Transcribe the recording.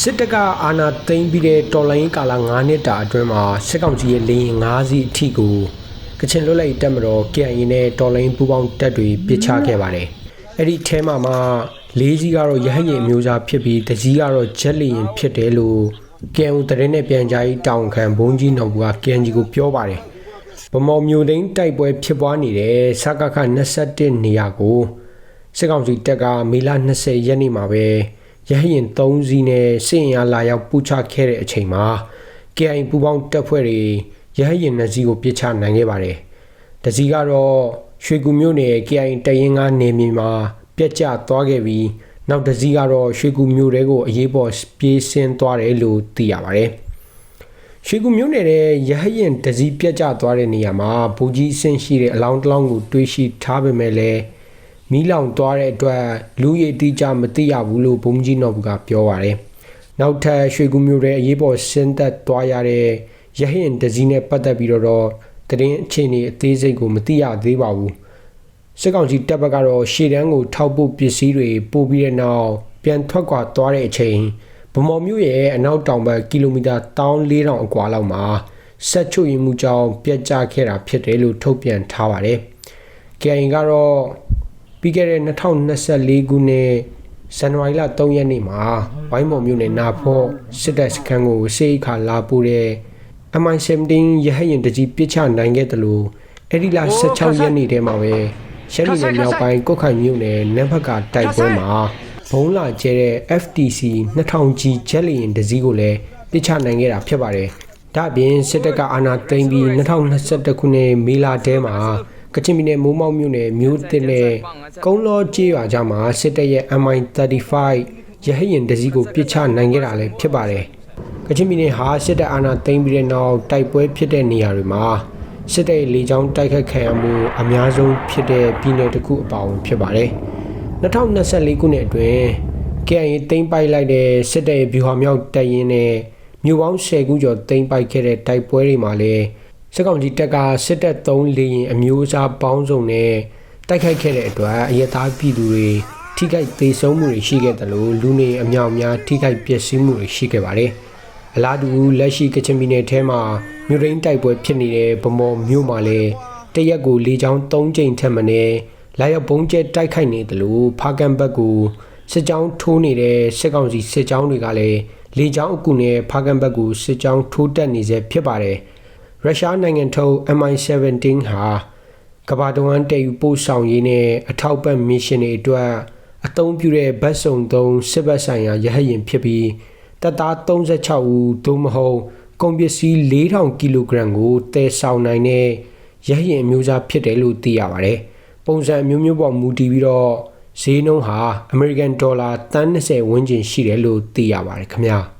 စစ်တပ်ကအာဏာသိမ်းပြီးတဲ့တော်လိုင်းကာလ9နှစ်တာအတွင်းမှာစစ်ကောင်စီရဲ့လေရင်9စီးအထိကိုကချင်လွတ်လပ်ရေးတပ်မတော် KIA နဲ့တော်လိုင်းပူးပေါင်းတပ်တွေပစ်ချခဲ့ပါတယ်။အဲ့ဒီထဲမှာမှ၄စီးကတော့ရဟတ်ယာဉ်အမျိုးအစားဖြစ်ပြီးတစ်စီးကတော့ဂျက်လေယာဉ်ဖြစ်တယ်လို့ KNU သတင်းနဲ့ပြန်ကြားရေးတောင်ခံဘုံကြီးနော်ဘူးက KNG ကိုပြောပါတယ်။ဗမော်မျိုးသိန်းတိုက်ပွဲဖြစ်ပွားနေတဲ့စကခ21နေရာကိုစစ်ကောင်စီတပ်ကမေလ20ရက်နေ့မှာပဲ ရဟရင်3စီးနဲ့စစ်ရင်အားလာရောက်ပူချခဲ့တဲ့အချိန်မှာ KI ပူပေါင်းတပ်ဖွဲ့တွေရဟရင်2စီးကိုပစ်ချနိုင်ခဲ့ပါတယ်။တစီကတော့ရွှေကူမြို့နယ် KI တရင်ကနေမြေမှာပြက်ကျသွားခဲ့ပြီးနောက်တစီကတော့ရွှေကူမြို့တဲကိုအရေးပေါ်ပြေးဆင်းသွားတယ်လို့သိရပါတယ်။ရွှေကူမြို့နယ်ရဲ့ရဟရင်တစီပြက်ကျသွားတဲ့နေရာမှာဘူကြီးအဆင့်ရှိတဲ့အလောင်းတစ်လောင်းကိုတွေးရှိထားပေမဲ့လည်း မီးလောင်သွားတဲ့အတွက်လူရည်တိကျမသိရဘူးလို့ဘုံကြီးနော်ဘူးကပြောပါတယ်။နောက်ထပ်ရွှေကူမျိုးတဲ့အရေးပေါ်ဆင်းသက်သွားရတဲ့ရဟင်တစည်းနဲ့ပတ်သက်ပြီးတော့တရင်အခြေအနေအသေးစိတ်ကိုမသိရသေးပါဘူး။စစ်ကောင်စီတပ်ဘက်ကတော့ရှေ့တန်းကိုထောက်ပို့ပစ္စည်းတွေပို့ပြီးတဲ့နောက်ပြန်ထွက်ခွာသွားတဲ့အချိန်ဗမော်မြို့ရဲ့အနောက်တောင်ဘက်ကီလိုမီတာ1400အကွာလောက်မှာဆက်ချွတ်ရင်မှုကြောင့်ပြက်ကျခဲ့တာဖြစ်တယ်လို့ထုတ်ပြန်ထားပါတယ်။ KIN ကတော့ ပြီးခဲ့တဲ့2024ခုနှစ်ဇန်နဝါရီလ3ရက်နေ့မှာဝိုင်းမော်မြို့နယ်နာဖော့စစ်တပ်စခန်းကိုစေခါလာပို့တဲ့ MI17 ရဟရင်တကြီးပစ်ချနိုင်ခဲ့တယ်လို့အဲ့ဒီလ16ရက်နေ့တည်းမှာပဲရှမ်းပြည်နယ်မြောက်ပိုင်းကုတ်ခိုင်မြို့နယ်နန်းဖက်ကတိုက်ပွဲမှာဘုံလာကျဲတဲ့ FTC 2000ကြီးဂျက်လီရင်တကြီးကိုလည်းပစ်ချနိုင်ခဲ့တာဖြစ်ပါတယ်။ဒါ့အပြင်စစ်တပ်ကအာဏာသိမ်းပြီး2021ခုနှစ်မေလထဲမှာ ကချင်ပြည်နယ်မိုးမောက်မြို့နယ်မြို့တစ်နဲ့ကုန်းလောကျေးရွာကြားမှာစစ်တပ်ရဲ့ MI35 ရဟရင်တစည်းကိုပစ်ချနိုင်ခဲ့တာလည်းဖြစ်ပါတယ်။ကချင်ပြည်နယ်ဟာစစ်တပ်အာဏာသိမ်းပြီးတဲ့နောက်တိုက်ပွဲဖြစ်တဲ့နေရာတွေမှာစစ်တပ်ရဲ့လေကြောင်းတိုက်ခတ်ခံရမှုအများဆုံးဖြစ်တဲ့ပြည်နယ်တစ်ခုအပါအဝင်ဖြစ်ပါတယ်။2024ခုနှစ်အတွင်း KIA သိမ်းပိုက်လိုက်တဲ့စစ်တပ်ရဲ့ဗျူဟာမြောက်တပ်ရင်းနဲ့မြို့ပေါင်း10ခုကျော်သိမ်းပိုက်ခဲ့တဲ့တိုက်ပွဲတွေမှာလည်း စစ်ကောင်စီတပ်ကစစ်တပ်သုံးလေရင်အမျိုးအစားပေါင်းစုံနဲ့တိုက်ခိုက်ခဲ့တဲ့အတွက်အရသားပြည်သူတွေထိခိုက်ဒေဆုံးမှုတွေရှိခဲ့တယ်လို့လူနေအများအများထိခိုက်ပျက်စီးမှုတွေရှိခဲ့ပါတယ်။အလားတူလက်ရှိကချင်ပြည်နယ်ထဲမှာမြို့ရင်းတိုက်ပွဲဖြစ်နေတဲ့ဗမော်မြို့မှာလည်းတရက်ကိုလေကြောင်း၃ကြိမ်ထက်မနည်းလာရောက်ပုံကျဲတိုက်ခိုက်နေတယ်လို့ဖားကန်ဘက်ကိုစစ်ကြောင်းထိုးနေတဲ့စစ်ကောင်စီစစ်ကြောင်းတွေကလည်းလေကြောင်းအကူနဲ့ဖားကန်ဘက်ကိုစစ်ကြောင်းထိုးတက်နေစေဖြစ်ပါတယ်။ ရုရှားနိုင်ငံထုတ် MI17 ဟာကမ္ဘာတဝန်းတည်ယူပို့ဆောင်ရေးနဲ့အထောက်ပံ့မစ်ရှင်တွေအတွက်အသုံးပြုတဲ့ဗတ်စုံသုံးစစ်ဘက်ဆိုင်ရာရဟတ်ယာဉ်ဖြစ်ပြီးတပ်သား36ဦးသို့မဟုတ်ကုန်ပစ္စည်း4000ကီလိုဂရမ်ကိုတည်ဆောင်နိုင်တဲ့ရဟတ်ယာဉ်မျိုးစားဖြစ်တယ်လို့သိရပါတယ်။ပုံစံမျိုးမျိုးပေါ်မူတည်ပြီးတော့ဈေးနှုန်းဟာ American Dollar 30ဝန်းကျင်ရှိတယ်လို့သိရပါတယ်ခင်ဗျာ။